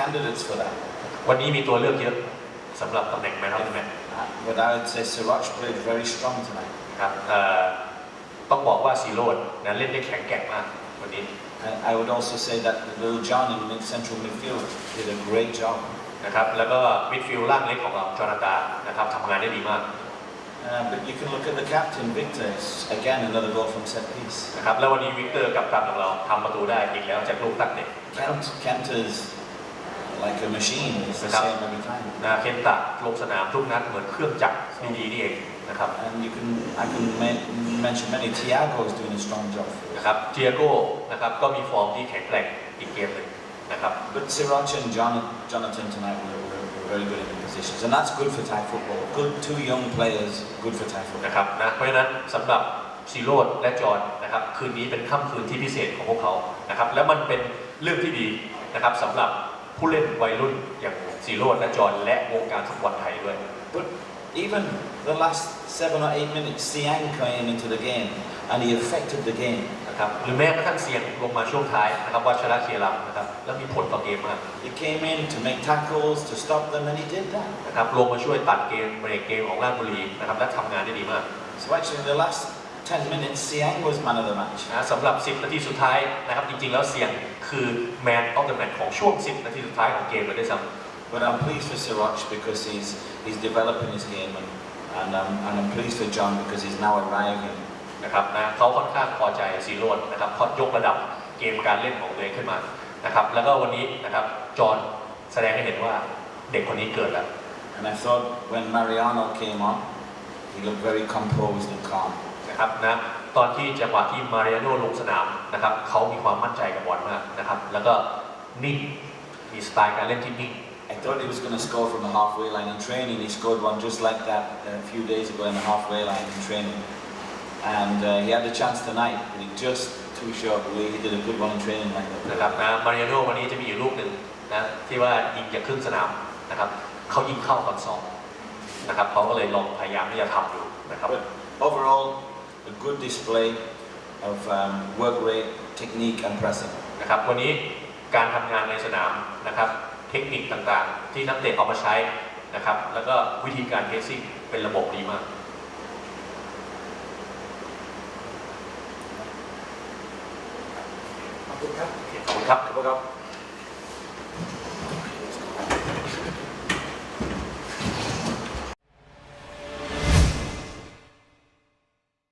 candidates for that. วันนี้มีตัวเลือกเยอะสำหรับตำแหน่งแมนออฟเดอะแมต Uh, But I would say Siraj played very strong tonight. ครับเอ่อต้องบอกว่าซีโรดนั้นเล่นได้แข็งแกร่งมากวันนี้ And I would also say that little John in mid central midfield did a great job. นะครับแล้วก็มิดฟิลด์ล่างเล็กของเราจอนาตานะครับทำงานได้ดีมาก Uh, but you can look at the captain, Victor. It's, again, another goal from set piece. นะครับแล้ววันนี้วิกเตอร์กับตันของเราทำประตูได้อีกแล้วจากลูกตั้งเตะนะครับ Kent, Kent is like a machine. It's the Yep. same every time. นะเคนตะลงสนามทุกนัดเหมือนเครื่องจักรดีๆนี่เองนะครับ And you can, I can ma- mention many. Thiago is doing a strong job for us. นะครับเทียโก้นะครับก็มีฟอร์มที่แข็งแกร่งอีกเกมหนึ่งนะครับ But Siraj and John, Jonathan tonight were, were, were very good in the positions. And that's good for Thai football. Good, two young players, good for Thai football. นะครับนะเพราะฉะนั้นสำหรับซีโรดและจอห์นนะครับคืนนี้เป็นค่ำคืนที่พิเศษของพวกเขานะครับแล้วมันเป็นเรื่องที่ดีนะครับสำหรับ ผู้เล่นวัยรุ่นอย่างซีโรดและจอห์นและวงการฟุตบอลไทยด้วย But even the last seven or eight minutes, Siang came into the game and he affected the game. นะครับหรือแม้กระทั่งเสียงลงมาช่วงท้ายนะครับวัชระเคียรัมนะครับแล้วมีผลต่อเกมมาก He came in to make tackles, to stop them, and he did that. นะครับลงมาช่วยตัดเกมเบรกเกมของราชบุรีนะครับและทำงานได้ดีมาก So actually, in the last 10 minutes, Siang was man of the match. นะสำหรับ 10 นาทีสุดท้ายนะครับจริงๆ แล้วเสียงคือแมนออฟเดอะแมตของช่วง 10 นาทีสุดท้ายของเกมเลยด้วยซ้ But I'm pleased for Siraj because he's, he's developing his game, and, and, I'm, and I'm pleased for John because he's now arriving. ำนะครับนะเขาค่อนข้างพอใจซีโรดนะครับเขายกระดับเกมการเล่นของตัวเองขึ้นมานะครับแล้วก็วันนี้นะครับจอห์นแสดงให้เห็นว่าเด็กคนนี้เกิดแล้ว And I thought when Mariano came on, he looked very composed and calm. นะครับนะตอนที่จังหวะที่มาริอาโนลงสนามนะครับเขามีความมั่นใจกับบอลมากนะครับ แล้วก็นิ่งมีสไตล์การเล่นที่นิ่ง I thought he was going to score from the halfway line in training. He scored one just like that a few days ago in the halfway line in training. And uh, he had a chance tonight, but he just too short. He he did a good one in training like นะ that. ครับนะมาริอาโนวันนี้จะมีอยู่ลูกหนึ่งนะที่ว่ายิงจากครึ่งสนามนะครับเขายิงเข้าตอนสอง นะครับเขาก็เลยลองพยายามที่จะทำอยู่นะครับ But overall, a good display of um, work rate, technique, and pressing. นะครับวันนี้การทำงานในสนามนะครับเทคนิคต่างๆ ที่นักเตะเอามาใช้นะครับแล้วก็วิธีการเทสซิ่งเป็นระบบดีมาก ขอบคุณครับขอบคุณครับ Look up.